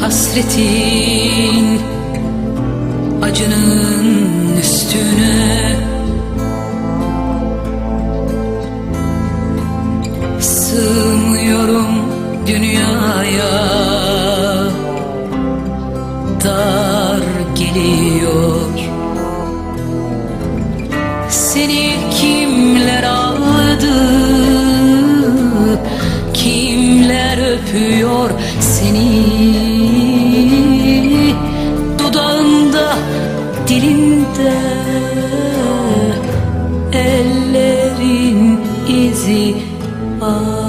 hasretin acının üstüne. Sığmıyorum dünyaya Dar geliyor. Seni kimler aldı Kimler öpüyor dilinde Ellerin izi var